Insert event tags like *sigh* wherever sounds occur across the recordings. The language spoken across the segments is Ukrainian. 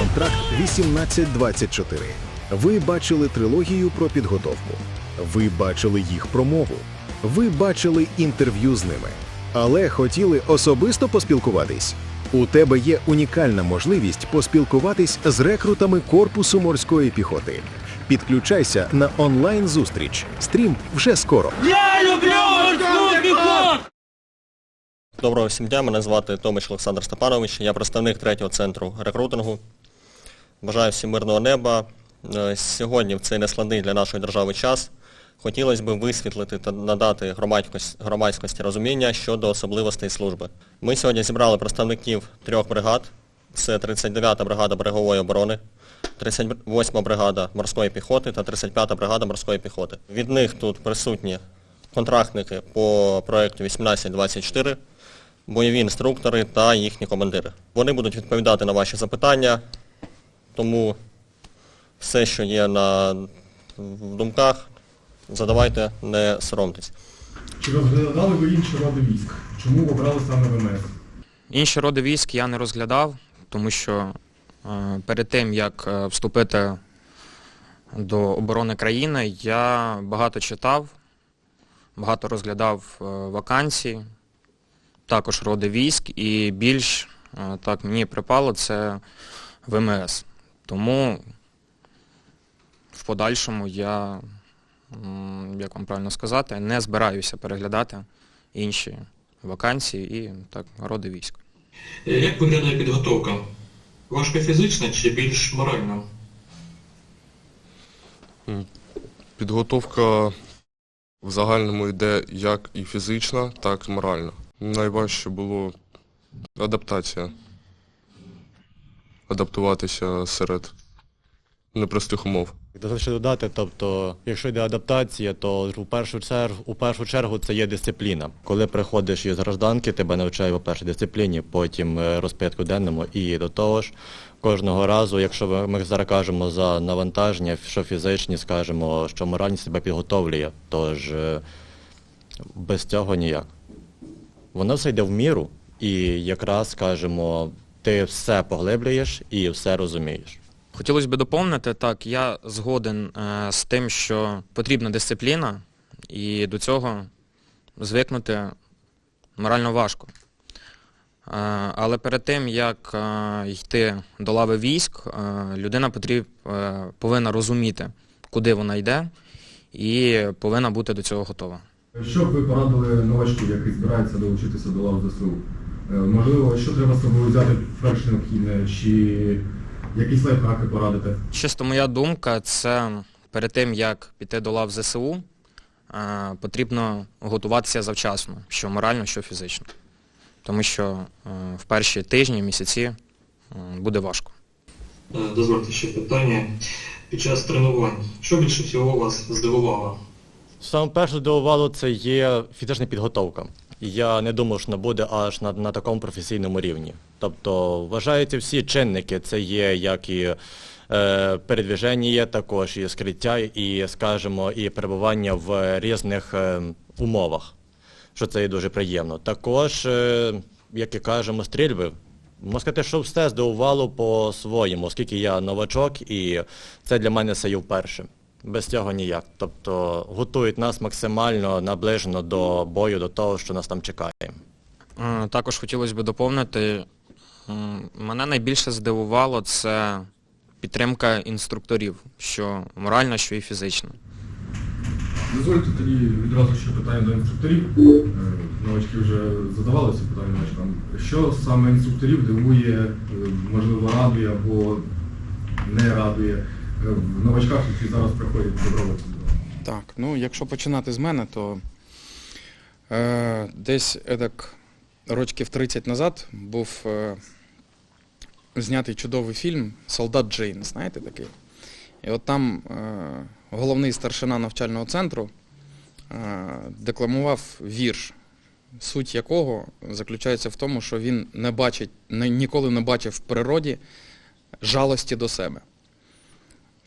Контракт 1824. Ви бачили трилогію про підготовку. Ви бачили їх промову. Ви бачили інтерв'ю з ними. Але хотіли особисто поспілкуватись. У тебе є унікальна можливість поспілкуватись з рекрутами корпусу морської піхоти. Підключайся на онлайн зустріч. Стрім вже скоро. Я люблю морську піхоту! Доброго всім дня, мене звати Томич Олександр Степанович, я представник третього центру рекрутингу. Бажаю всім мирного неба. Е, Сьогодні, в цей нескладний для нашої держави час, хотілося б висвітлити та надати громадськості, громадськості розуміння щодо особливостей служби. Ми сьогодні зібрали представників трьох бригад. Це 39-та бригада берегової оборони, 38-та бригада морської піхоти та 35-та бригада морської піхоти. Від них тут присутні контрактники по проєкту 1824, бойові інструктори та їхні командири. Вони будуть відповідати на ваші запитання, тому все, що є на в думках, задавайте, не соромтесь. Чи розглядали ви інші роди військ? Чому обрали саме ВМС? Інші роди військ я не розглядав, тому що е, перед тим, як е, вступити до оборони країни, я багато читав, багато розглядав е, вакансій, також роди військ, і більш е, так мені припало це ВМС. Тому в подальшому я, як вам правильно сказати, не збираюся переглядати інші вакансії і так, роди військ. Е, Як виглядає підготовка? Важко фізична чи більш моральна? Підготовка в загальному йде як і фізична, так і моральна. Найважче було адаптація. Адаптуватися серед непростих умов. Дозвольте додати, тобто, якщо йде адаптація, то у першу чергу, у першу чергу це є дисципліна. Коли приходиш із гражданки, тебе навчають, по-перше, дисципліні, потім е, розпорядку денному, і до того ж, кожного разу, якщо ми зараз кажемо за навантаження, що фізичні, скажемо, що моральні себе підготовлює, тож е, без цього ніяк. Воно все йде в міру, і якраз, скажемо, ти все поглиблюєш і все розумієш. Хотілося б доповнити, так, я згоден е, з тим, що потрібна дисципліна, і до цього звикнути морально важко. Е, але перед тим, як е, йти до лави військ, е, людина потріб, е, повинна розуміти, куди вона йде, і повинна бути до цього готова. Що б ви порадили новачку, який збирається долучитися до лав ЗСУ? Е, Можливо, що треба з собою взяти перше необхідне, чи якісь лайфхаки порадити? Чисто моя думка, це перед тим, як піти до лав ЗСУ, е, потрібно готуватися завчасно, що морально, що фізично. Тому що е, в перші тижні, місяці буде важко. Дозвольте ще питання. Під час тренувань, що більше всього вас здивувало? Саме перше здивувало це є фізична підготовка. Я не думав, що вона буде аж на, на такому професійному рівні. Тобто вважаються всі чинники, це є як і е, передвіження, також і скриття, і, скажімо, і перебування в різних е, умовах, що це є дуже приємно. Також, е, як і кажемо, стрільби. Можна сказати, що все здивувало по-своєму, оскільки я новачок, і це для мене все є вперше. Без цього ніяк. Тобто готують нас максимально наближено до бою, до того, що нас там чекає. Е, Також хотілося б доповнити, мене найбільше здивувало це підтримка інструкторів, що моральна, що і фізична. Дозвольте тоді відразу ще питання до інструкторів. Е, Новачки вже задавали ці питання новачкам. Що саме інструкторів дивує, е, можливо, радує або не радує е, в новачках, які зараз приходять добровольці? Так, ну якщо починати з мене, то е, десь едак років 30 назад був е, знятий чудовий фільм Солдат Джейн, знаєте такий? І от там е, головний старшина навчального центру е, декламував вірш, суть якого заключається в тому, що він не бачить, ніколи не бачив в природі жалості до себе.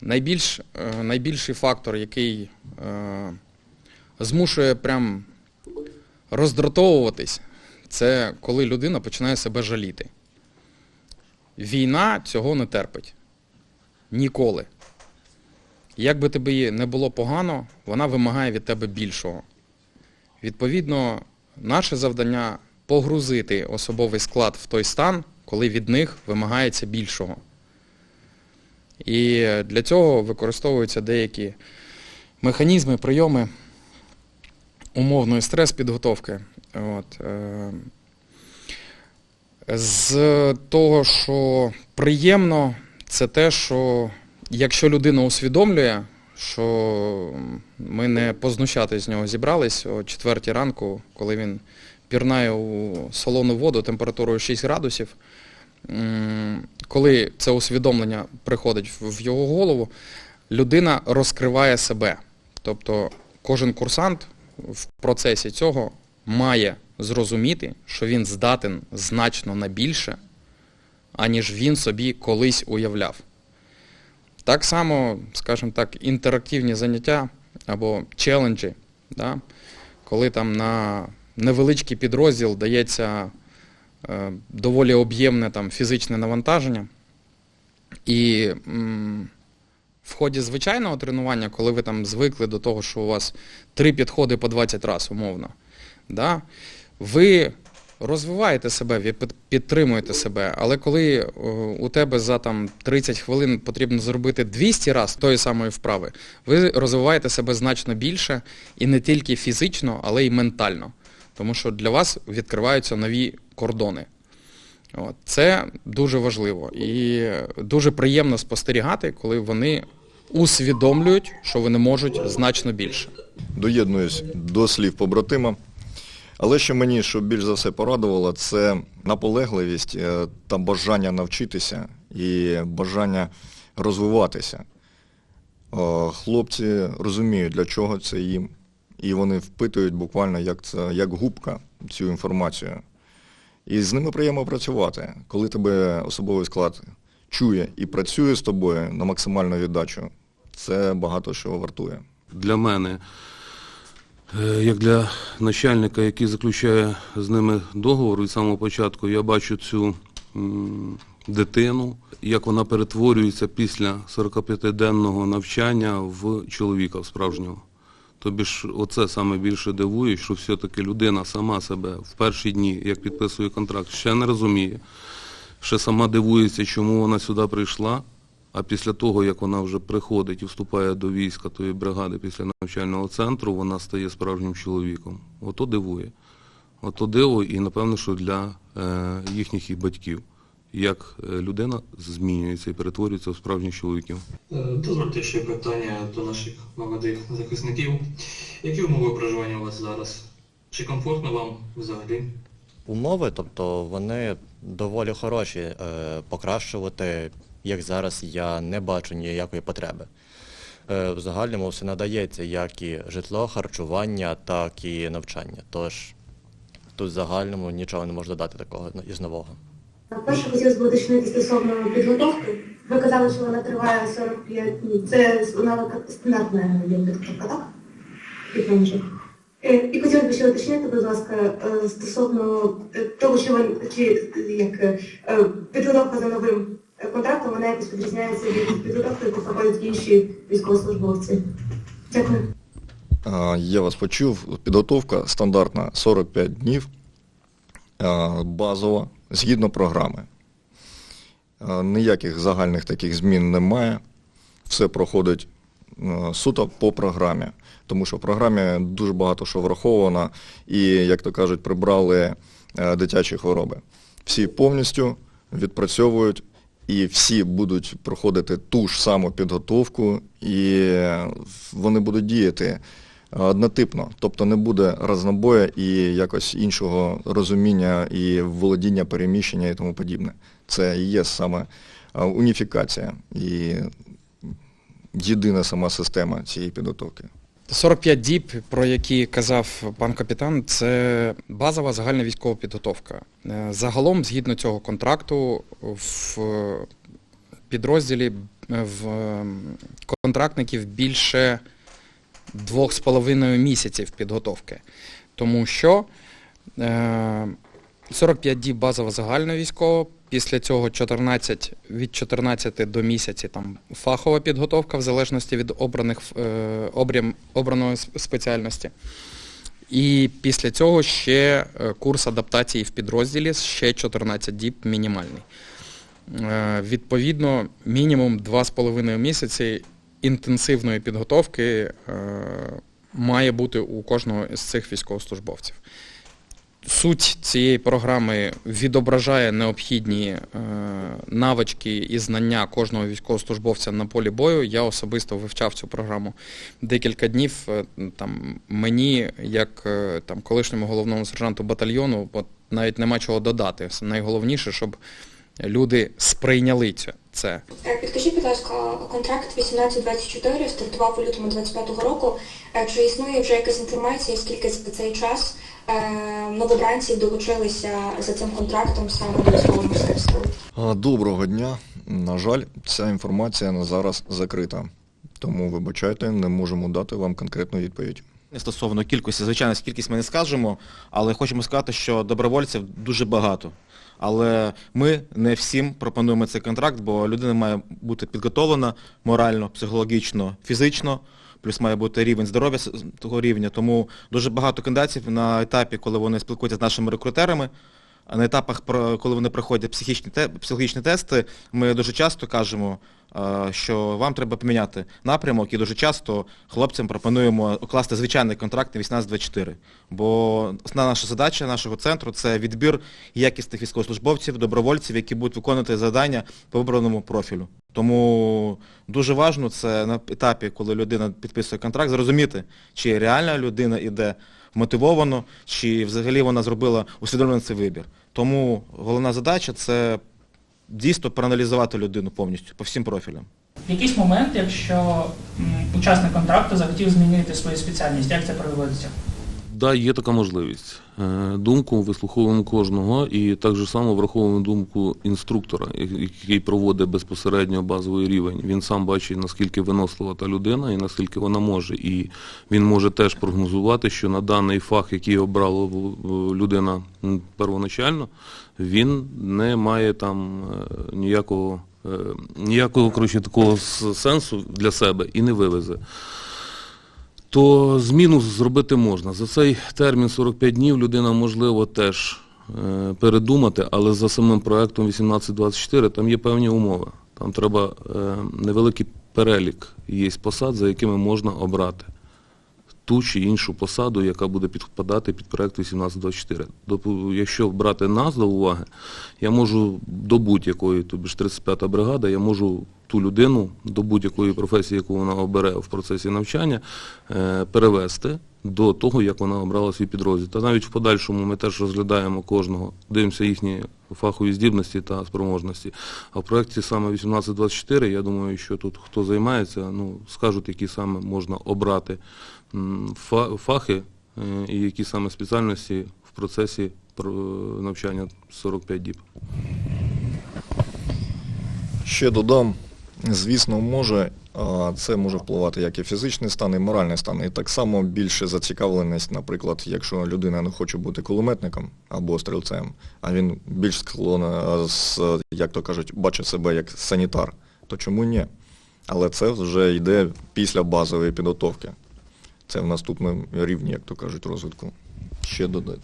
Найбільш, е, найбільший фактор, який е, змушує прям роздратовуватись, це коли людина починає себе жаліти. війна цього не терпить. Ніколи. Як би тобі не було погано, вона вимагає від тебе більшого. Відповідно, наше завдання погрузити особовий склад в той стан, коли від них вимагається більшого. І для цього використовуються деякі механізми, прийоми умовної стрес-підготовки. От, е, з того, що приємно, це те, що якщо людина усвідомлює, що ми не познущатись з нього зібрались о 4 ранку, коли він пірнає у солону воду температурою 6 градусів, коли це усвідомлення приходить в його голову, людина розкриває себе. Тобто кожен курсант в процесі цього має зрозуміти, що він здатен значно на більше, аніж він собі колись уявляв. Так само, скажімо так, інтерактивні заняття або челенджі, да, коли там на невеличкий підрозділ дається доволі об'ємне там, фізичне навантаження. І м, в ході звичайного тренування, коли ви там звикли до того, що у вас три підходи по 20 разів, умовно, да, ви розвиваєте себе, ви підтримуєте себе, але коли е, у тебе за там, 30 хвилин потрібно зробити 200 разів тої самої вправи, ви розвиваєте себе значно більше і не тільки фізично, але й ментально. Тому що для вас відкриваються нові кордони. От. Це дуже важливо і дуже приємно спостерігати, коли вони усвідомлюють, що вони можуть значно більше. доєднуюсь до слів побратима. Але що мені що більш за все порадувало, це наполегливість е, та бажання навчитися і бажання розвиватися. Хлопці розуміють, для чого це їм, і вони впитують буквально як, це, як губка цю інформацію. І з ними приємно працювати. Коли тебе особовий склад чує і працює з тобою на максимальну віддачу, це багато що вартує. для мене, е, як для начальника, який заключає з ними договор від самого початку, я бачу цю дитину, як вона перетворюється після 45-денного навчання в чоловіка в справжнього. Тобі ж оце саме більше дивує, що все-таки людина сама себе в перші дні, як підписує контракт, ще не розуміє, ще сама дивується, чому вона сюди прийшла, а після того, як вона вже приходить і вступає до війська тої бригади після навчального центру, вона стає справжнім чоловіком. Ото дивує. Ото диво і, напевно, що для е, їхніх і батьків, як е, людина змінюється і перетворюється в справжніх чоловіків. Е, Дозвольте ще питання до наших молодих захисників. Які умови проживання у вас зараз? Чи комфортно вам взагалі? Умови, тобто вони доволі хороші. Е, Покращувати їх зараз я не бачу ніякої потреби. В загальному все надається як і житло, харчування, так і навчання. Тож тут в загальному нічого не можу додати такого із нового. Перше хотілося б уточнити стосовно підготовки. Ви казали, що вона триває 45 днів. Це вона стандартна підготовка, так? Підменше. І хотілося б ще уточнити, будь ласка, е, стосовно е, того, що ви, чи е, як е, е, підготовка за новим е, контрактом, вона якось відрізняється від підготовки, яку проходять інші військовослужбовці. Дякую. Я вас почув. Підготовка стандартна 45 днів, базова, згідно програми. Ніяких загальних таких змін немає. Все проходить суто по програмі. Тому що в програмі дуже багато що враховано і, як то кажуть, прибрали е, дитячі хвороби. Всі повністю відпрацьовують і всі будуть проходити ту ж саму підготовку, і е, вони будуть діяти однотипно, тобто не буде разнобою і якось іншого розуміння і володіння, переміщення і тому подібне. Це і є саме уніфікація і єдина сама система цієї підготовки. 45 діб, про які казав пан капітан, це базова загальна військова підготовка. Е, Загалом, згідно цього контракту, в підрозділі е, в е, контрактників більше двох з половиною місяців підготовки. Тому що е, 45 діб базова загальна військова Після цього 14, від 14 до місяці там фахова підготовка в залежності від обраних, е, обрям, обраної спеціальності. І після цього ще е, курс адаптації в підрозділі, ще 14 діб мінімальний. Е, Відповідно, мінімум 2,5 місяці інтенсивної підготовки е, має бути у кожного з цих військовослужбовців. Суть цієї програми відображає необхідні е, навички і знання кожного військовослужбовця на полі бою. Я особисто вивчав цю програму декілька днів. Е, Там, мені, як там, колишньому головному сержанту батальйону, навіть нема чого додати. Найголовніше, щоб люди сприйняли це- це. Е, Підкажіть, будь ласка, контракт 1824 стартував у лютому 25-го року. Е, Чи існує вже якась інформація, скільки за цей час е, новобранців долучилися за цим контрактом саме до військово-морських сил? А, Доброго дня. На жаль, ця інформація на зараз закрита. Тому, вибачайте, не можемо дати вам конкретну відповідь. Не Стосовно кількості, звичайно, кількість ми не скажемо, але хочемо сказати, що добровольців дуже багато. Але ми не всім пропонуємо цей контракт, бо людина має бути підготовлена морально, психологічно, фізично, плюс має бути рівень здоров'я того рівня. Тому дуже багато кандидатів на етапі, коли вони спілкуються з нашими рекрутерами, на етапах, коли вони проходять психічні, психологічні тести, ми дуже часто кажемо, що вам треба поміняти напрямок і дуже часто хлопцям пропонуємо укласти звичайний контракт на 18-24. Бо основна наша задача нашого центру це відбір якісних військовослужбовців, добровольців, які будуть виконувати завдання по вибраному профілю. Тому дуже важливо це на етапі, коли людина підписує контракт, зрозуміти, чи реальна людина іде мотивовано, чи взагалі вона зробила усвідомлений цей вибір. Тому головна задача це дійсно проаналізувати людину повністю по всім профілям. В якийсь момент, якщо м, учасник контракту захотів змінити свою спеціальність, як це проводиться? Да, є така можливість. Е, Думку вислуховуємо кожного і так же само враховуємо думку інструктора, який проводить безпосередньо базовий рівень. Він сам бачить, наскільки винослива та людина і наскільки вона може. І він може теж прогнозувати, що на даний фах, який обрала людина первоначально, він не має там е, ніякого, е, ніякого коротше, такого сенсу для себе і не вивезе то зміну зробити можна. За цей термін 45 днів людина можливо теж е, передумати, але за самим проектом 1824 там є певні умови. Там треба е, невеликий перелік є посад, за якими можна обрати ту чи іншу посаду, яка буде підпадати під проект 1824. Допу- Якщо брати нас до уваги, я можу до будь-якої, тобі ж 35-та бригада, я можу ту людину до будь-якої професії, яку вона обере в процесі навчання, е, перевести до того, як вона обрала свій підрозділ. Та навіть в подальшому ми теж розглядаємо кожного, дивимося їхні фахові здібності та спроможності. А в проєкті саме 1824, я думаю, що тут хто займається, ну, скажуть, які саме можна обрати фахи е, і які саме спеціальності в процесі навчання 45 діб. Ще додам, звісно, може, це може впливати як і фізичний стан, і моральний стан. І так само більше зацікавленість, наприклад, якщо людина не хоче бути кулеметником або стрільцем, а він більш склонен, як то кажуть, бачить себе як санітар, то чому ні? Але це вже йде після базової підготовки. Це в наступному рівні, як то кажуть, розвитку. Ще додати.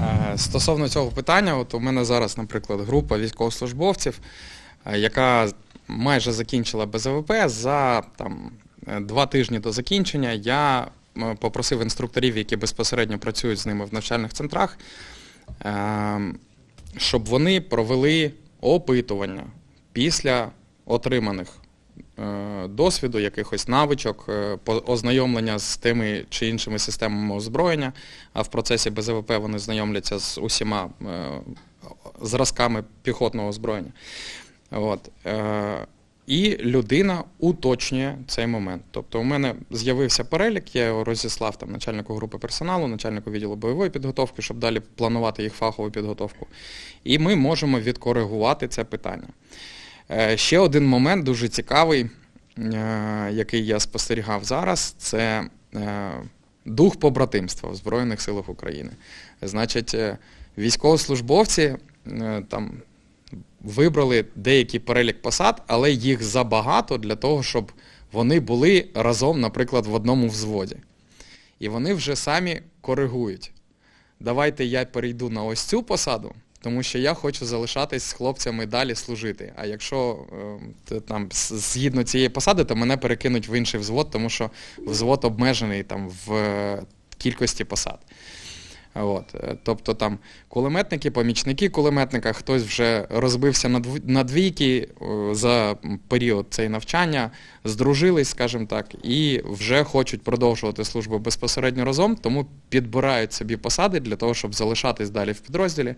Е, Стосовно цього питання, от у мене зараз, наприклад, група військовослужбовців, е, яка майже закінчила БЗВП, за там, е, два тижні до закінчення я попросив інструкторів, які безпосередньо працюють з ними в навчальних центрах, щоб вони провели опитування після отриманих досвіду, якихось навичок, е, ознайомлення з тими чи іншими системами озброєння, а в процесі БЗВП вони знайомляться з усіма е, зразками піхотного озброєння. От. е, І людина уточнює цей момент. Тобто у мене з'явився перелік, я його розіслав там начальнику групи персоналу, начальнику відділу бойової підготовки, щоб далі планувати їх фахову підготовку. І ми можемо відкоригувати це питання. Е, Ще один момент дуже цікавий, е, який я спостерігав зараз, це е, дух побратимства в Збройних силах України. Значить, військовослужбовці там вибрали деякий перелік посад, але їх забагато для того, щоб вони були разом, наприклад, в одному взводі. І вони вже самі коригують. Давайте я перейду на ось цю посаду, тому що я хочу залишатись з хлопцями далі служити. А якщо е, там згідно цієї посади, то мене перекинуть в інший взвод, тому що взвод обмежений там в е, кількості посад. От, е, тобто там кулеметники, помічники кулеметника, хтось вже розбився на, двійки е, за період цієї навчання, здружились, скажімо так, і вже хочуть продовжувати службу безпосередньо разом, тому підбирають собі посади для того, щоб залишатись далі в підрозділі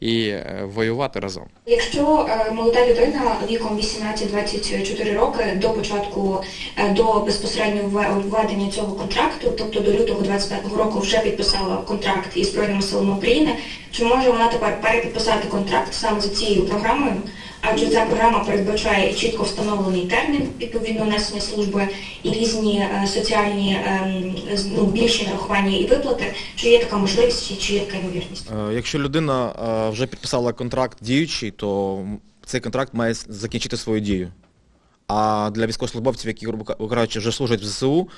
і е, воювати разом. Якщо е, молода людина віком 18-24 роки до початку, е, до безпосередньо введення цього контракту, тобто до лютого 25 року вже підписала контракт із Збройними силами України, чи може вона тепер перепідписати контракт саме за цією програмою? Адже ця програма передбачає чітко встановлений термін відповідно несення служби і різні е, соціальні ем, ну, більші нарахування і виплати. Чи є така можливість, чи, є така ймовірність? Е, Якщо людина е, вже підписала контракт діючий, то цей контракт має закінчити свою дію. А для військовослужбовців, які, грубо кажучи, вже служать в ЗСУ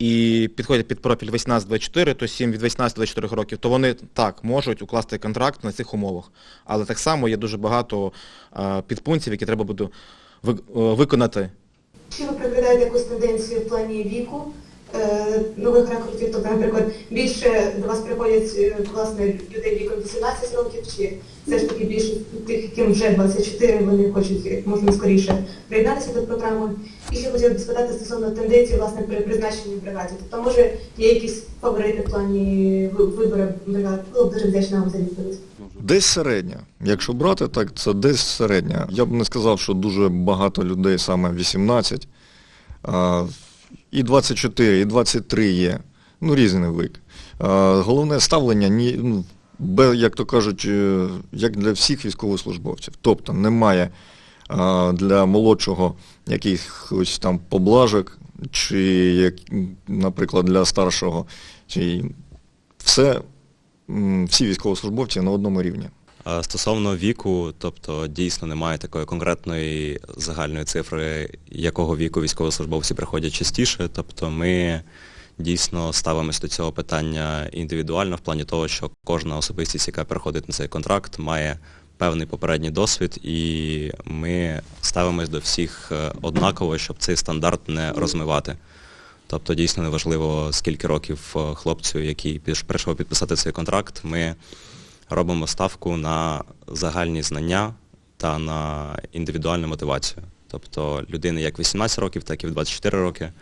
і підходять під профіль 18-24, то 7 від 18 до 24 років, то вони так можуть укласти контракт на цих умовах. Але так само є дуже багато е, підпунктів, які треба буде е, виконати Чи ви прикладаєте якусь тенденцію в плані віку нових рекрутів? Тобто, наприклад, більше до вас приходять е, власне людей віком 18 років, чи все ж таки більше тих, яким вже 24, вони хочуть як можна скоріше приєднатися до програми? І ще хотіла б спитати стосовно тенденції власне при призначенні бригаді. Тобто, може, є якісь фаворити в плані ви- вибору бригад? Було б дуже вдячна вам за відповідь. Десь середня. Якщо брати, так це десь середня. Я б не сказав, що дуже багато людей саме 18. І 24, і 23 є. Ну, різний вік. А, головне ставлення, ну, як то кажуть, е, як для всіх військовослужбовців. Тобто немає для молодшого якихось там поблажок, чи, наприклад, для старшого. Чи все, всі військовослужбовці на одному рівні. А Стосовно віку, тобто дійсно немає такої конкретної загальної цифри, якого віку військовослужбовці приходять частіше. Тобто ми дійсно ставимося до цього питання індивідуально в плані того, що кожна особистість, яка приходить на цей контракт, має певний попередній досвід, і ми ставимось до всіх е, однаково, щоб цей стандарт не розмивати. Тобто дійсно неважливо, скільки років е, хлопцю, який прийшов підписати цей контракт, ми робимо ставку на загальні знання та на індивідуальну мотивацію. Тобто людина як 18 років, так і в 24 роки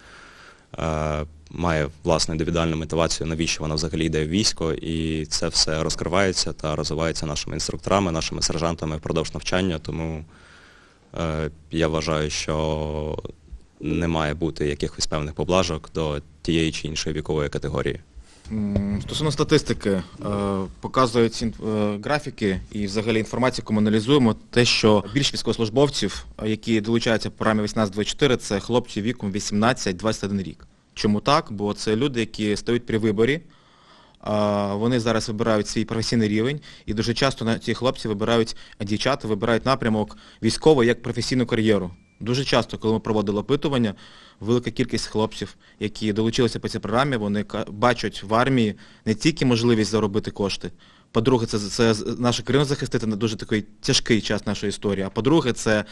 е, має власну індивідуальну мотивацію, навіщо вона взагалі йде в військо, і це все розкривається та розвивається нашими інструкторами, нашими сержантами впродовж навчання, тому е, я вважаю, що не має бути якихось певних поблажок до тієї чи іншої вікової категорії. Стосовно статистики, е, показують е, графіки і взагалі інформацію, яку ми аналізуємо, те, що більшість військовослужбовців, е, які долучаються по програмі 18-24, це хлопці віком 18-21 рік. Чому так? Бо це люди, які стають при виборі, вони зараз вибирають свій професійний рівень, і дуже часто ці хлопці вибирають, дівчата вибирають напрямок військовий як професійну кар'єру. Дуже часто, коли ми проводили опитування, велика кількість хлопців, які долучилися по цій програмі, вони бачать в армії не тільки можливість заробити кошти. По-друге, це, це нашу країну захистити на дуже такий тяжкий час нашої історії. А по-друге, це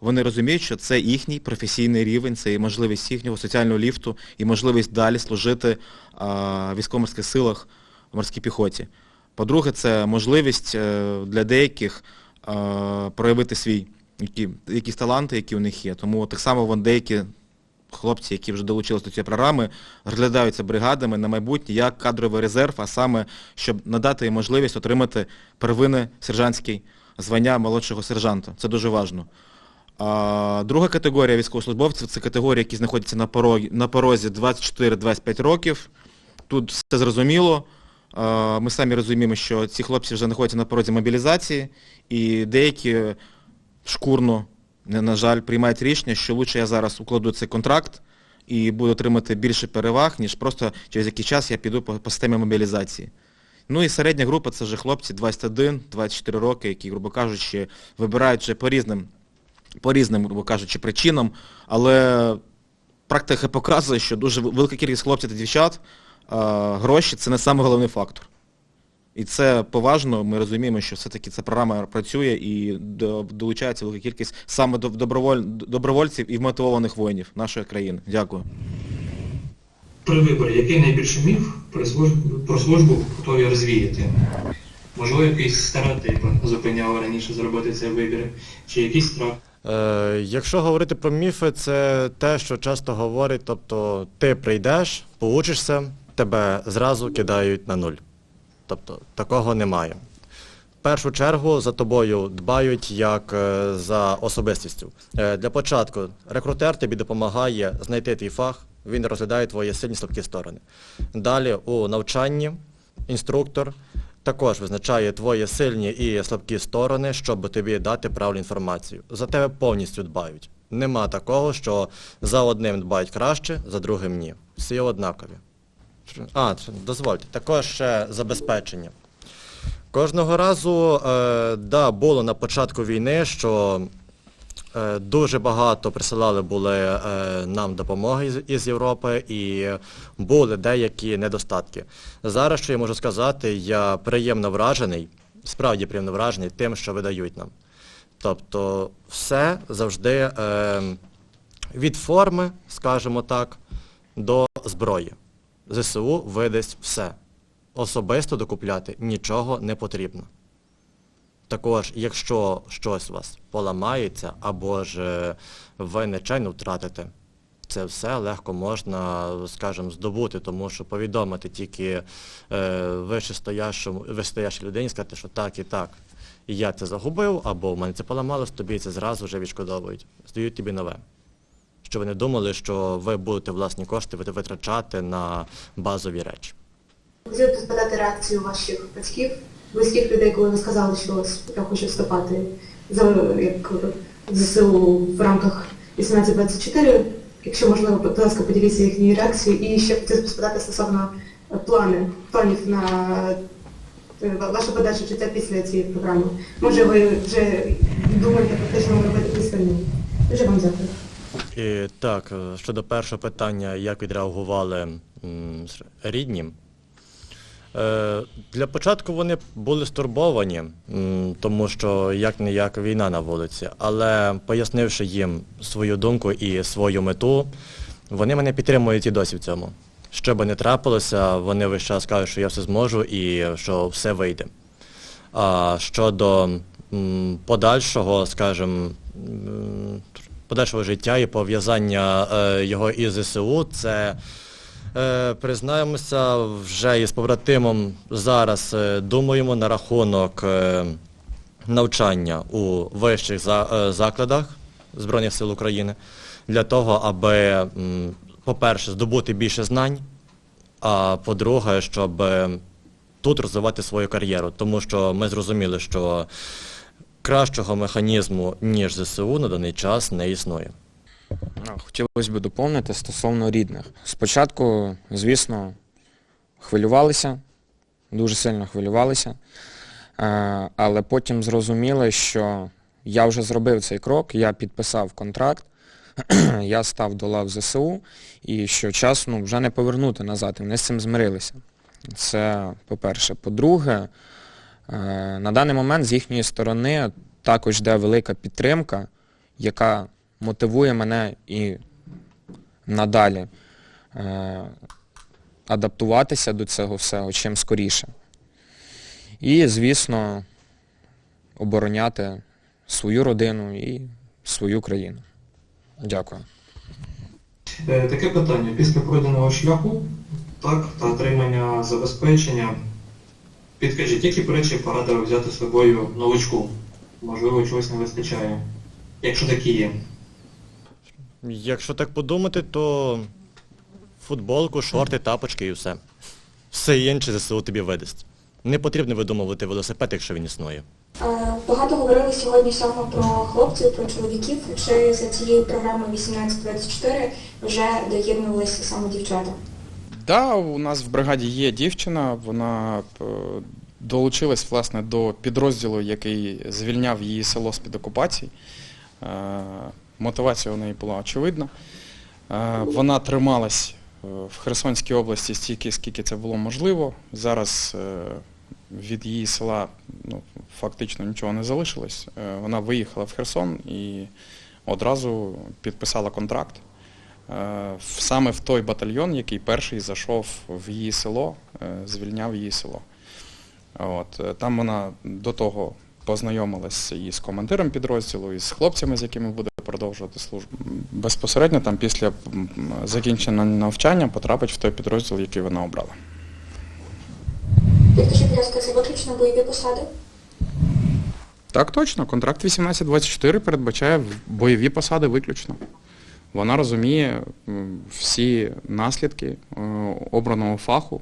вони розуміють, що це їхній професійний рівень, це і можливість їхнього соціального ліфту, і можливість далі служити в військово-морських силах, в морській піхоті. По-друге, це можливість е, для деяких проявити свій які, якісь таланти, які у них є. Тому так само вон деякі хлопці, які вже долучилися до цієї програми, розглядаються бригадами на майбутнє як кадровий резерв, а саме, щоб надати їм можливість отримати первинне сержантське звання молодшого сержанта. Це дуже важливо. А, друга категорія військовослужбовців це категорія, які знаходяться на порозі, на порозі 24-25 років. Тут все зрозуміло. Ми самі розуміємо, що ці хлопці вже знаходяться на порозі мобілізації, і деякі шкурно, на жаль, приймають рішення, що лучше я зараз укладу цей контракт і буду отримати більше переваг, ніж просто через який час я піду по, системі мобілізації. Ну і середня група це вже хлопці 21-24 роки, які, грубо кажучи, вибирають вже по різним, по різним, грубо кажучи, причинам, але практика показує, що дуже велика кількість хлопців та дівчат, гроші це не самий головний фактор. І це поважно, ми розуміємо, що все-таки ця програма працює і до- долучається велика кількість саме доброволь, добровольців і вмотивованих воїнів нашої країни. Дякую. При виборі, який найбільший міф про службу, про службу готові розвіяти? Можливо, якийсь стереотип зупиняв раніше зробити цей вибір, чи якийсь страх? Е, якщо говорити про міфи, це те, що часто говорять, тобто ти прийдеш, поучишся, тебе зразу кидають на нуль. Тобто такого немає. В першу чергу за тобою дбають як е, за особистістю. Е, Для початку рекрутер тобі допомагає знайти твій фах, він розглядає твої сильні слабкі сторони. Далі у навчанні інструктор також визначає твої сильні і слабкі сторони, щоб тобі дати правильну інформацію. За тебе повністю дбають. Нема такого, що за одним дбають краще, за другим ні. Всі однакові. А, дозвольте, також ще забезпечення. Кожного разу, е, да, було на початку війни, що е, дуже багато присилали були е, нам допомоги із, із Європи і були деякі недостатки. Зараз, що я можу сказати, я приємно вражений, справді приємно вражений тим, що видають нам. Тобто все завжди е, від форми, скажімо так, до зброї. ЗСУ видасть все. Особисто докупляти нічого не потрібно. Також, якщо щось у вас поламається або ж е, ви нечайно втратите, це все легко можна, скажімо, здобути, тому що повідомити тільки е, вищестоящій людині, сказати, що так і так, я це загубив, або в мене це поламалось, тобі це зразу вже відшкодовують. Здають тобі нове. Щоб ви не думали, що ви будете власні кошти витрачати на базові речі. Хотіла б спитати реакцію ваших батьків, близьких людей, коли ви сказали, що я хочу вступати за як ЗСУ в рамках 1824. Якщо можливо, будь ласка, поділіться їхньою реакцією. І ще хотіла спитати стосовно е, плани, планів на е, ваше подальше життя після цієї програми. Може, ви вже думаєте про те, що вам робити після війни? Дуже вам дякую. І так, е, щодо першого питання, як відреагували рідні. Е, Для початку вони були стурбовані, тому що як не як війна на вулиці, але пояснивши їм свою думку і свою мету, вони мене підтримують і досі в цьому. Що би не трапилося, вони весь час кажуть, що я все зможу і що все вийде. А щодо подальшого, скажімо, подальшого життя і пов'язання е, його із ЗСУ, це е, признаємося, вже із побратимом зараз е, думаємо на рахунок навчання у вищих закладах Збройних сил України для того, аби, по-перше, здобути більше знань, а по-друге, щоб тут розвивати свою кар'єру, тому що ми зрозуміли, що кращого механізму, ніж ЗСУ, на даний час не існує. Хотілося б доповнити стосовно рідних. Спочатку, звісно, хвилювалися, дуже сильно хвилювалися, Е, але потім зрозуміли, що я вже зробив цей крок, я підписав контракт, *clears throat* я став до лав ЗСУ, і що час ну, вже не повернути назад, і вони з цим змирилися. Це по-перше. По-друге, на даний момент з їхньої сторони також йде велика підтримка, яка мотивує мене і надалі е, адаптуватися до цього всього чим скоріше. І, звісно, обороняти свою родину і свою країну. Дякую. Е, Таке питання. Після пройденого шляху так, та отримання забезпечення, підкажіть, які б речі порадили взяти з собою новичку? Можливо, чогось не вистачає, якщо такі є. Якщо так подумати, то футболку, шорти, тапочки і все. Все інше ЗСУ тобі видасть. Не потрібно видумувати велосипед, якщо він існує. Е, Багато говорили сьогодні саме про хлопців, про чоловіків. Чи за цією програмою 1824 вже доєднувалися саме дівчата? Да, у нас в бригаді є дівчина, вона е, долучилась власне до підрозділу, який звільняв її село з-під окупації. Е, Мотивація у неї була очевидна. Е, Вона трималась в Херсонській області стільки, скільки це було можливо. Зараз від її села ну, фактично нічого не залишилось. Вона виїхала в Херсон і одразу підписала контракт саме в той батальйон, який перший зайшов в її село, е, звільняв її село. От, е, там вона до того познайомилася і з командиром підрозділу, і з хлопцями, з якими буде продовжувати службу. Безпосередньо там після закінчення навчання потрапить в той підрозділ, який вона обрала. Підкажіть, будь ласка, це виключно бойові посади? Так точно, контракт 1824 передбачає бойові посади виключно. Вона розуміє всі наслідки е, обраного фаху.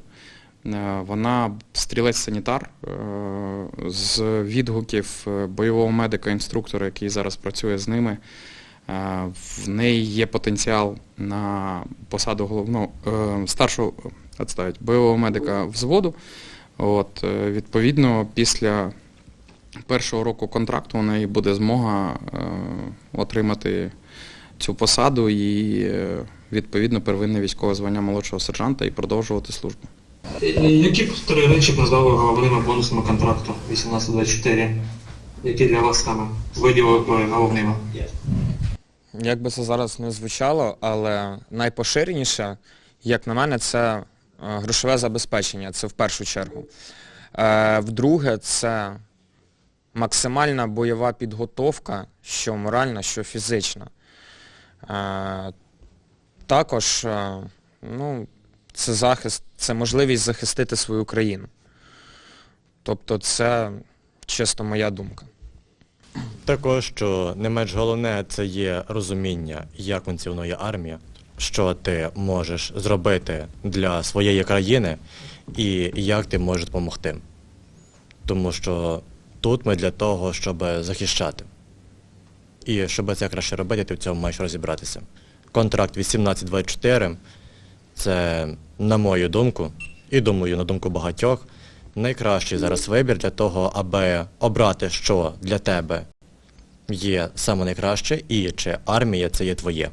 Е, Вона стрілець-санітар е, з відгуків бойового медика-інструктора, який зараз працює з ними. В неї є потенціал на посаду головного е, старшого відставить, бойового медика взводу. От, відповідно, після першого року контракту у неї буде змога отримати цю посаду і е, відповідно первинне військове звання молодшого сержанта і продовжувати службу. Які б три речі назвали головними бонусами контракту 1824? Які для вас саме виділили б головними? Як би це зараз не звучало, але найпоширеніше, як на мене, це е, грошове забезпечення, це в першу чергу. Е, Вдруге, це максимальна бойова підготовка, що моральна, що фізична. Також ну, це захист, це можливість захистити свою країну. Тобто це чисто моя думка. Також, що не менш головне, це є розуміння, як функціонує армія, що ти можеш зробити для своєї країни і як ти можеш допомогти. Тому що тут ми для того, щоб захищати. І щоб це краще робити, ти в цьому маєш розібратися. Контракт 1824 це, на мою думку, і думаю, на думку багатьох, найкращий зараз вибір для того, аби обрати, що для тебе є саме найкраще і чи армія це є твоє.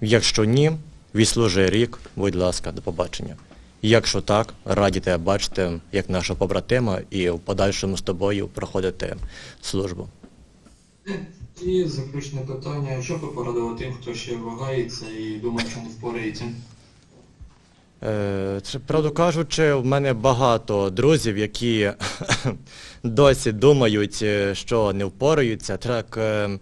Якщо ні, відслужи рік, будь ласка, до побачення. Якщо так, раді тебе бачити як нашого побратима і в подальшому з тобою проходити службу. І заключне питання, що б порадили тим, хто ще вагається і думає, що не впорається? Е, правду кажучи, в мене багато друзів, які *laughs* досі думають, е, що не впораються. Так, е,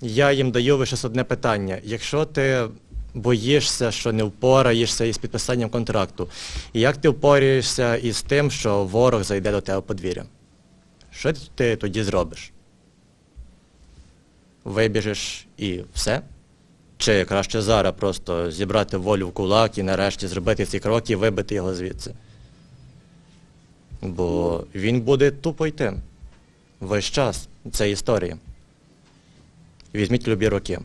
я їм даю лише одне питання. Якщо ти боїшся, що не впораєшся із підписанням контракту, як ти впораєшся із тим, що ворог зайде до тебе подвір'я? Що ти тоді зробиш? Вибіжиш і все? Чи краще зараз просто зібрати волю в кулак і нарешті зробити ці кроки і вибити його звідси? Бо він буде тупо йти. Весь час. Це історія. Візьміть любі роки.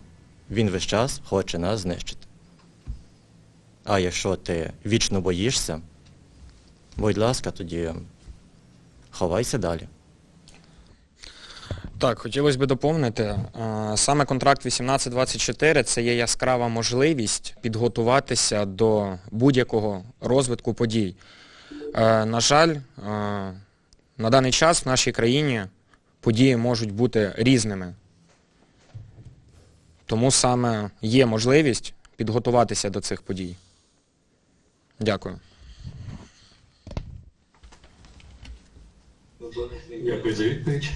Він весь час хоче нас знищити. А якщо ти вічно боїшся, будь ласка, тоді ховайся далі. Так, хотілося б доповнити. е, Саме контракт 1824 це є яскрава можливість підготуватися до будь-якого розвитку подій. Е, На жаль, е, на даний час в нашій країні події можуть бути різними. Тому саме є можливість підготуватися до цих подій. Дякую. Дякую за відповідь.